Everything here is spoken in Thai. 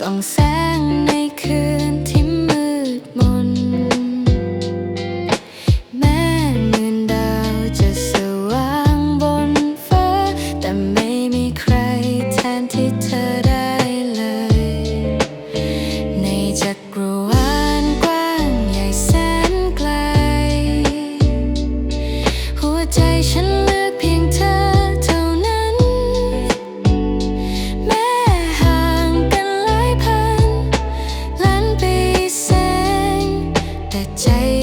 ส่องแสงในคืนที่มืดมน แม้หมืนดาวจะสว่างบนฟ้า แต่ไม่มีใครแทนที่เธอได้เลย ในจักร แต่ใจ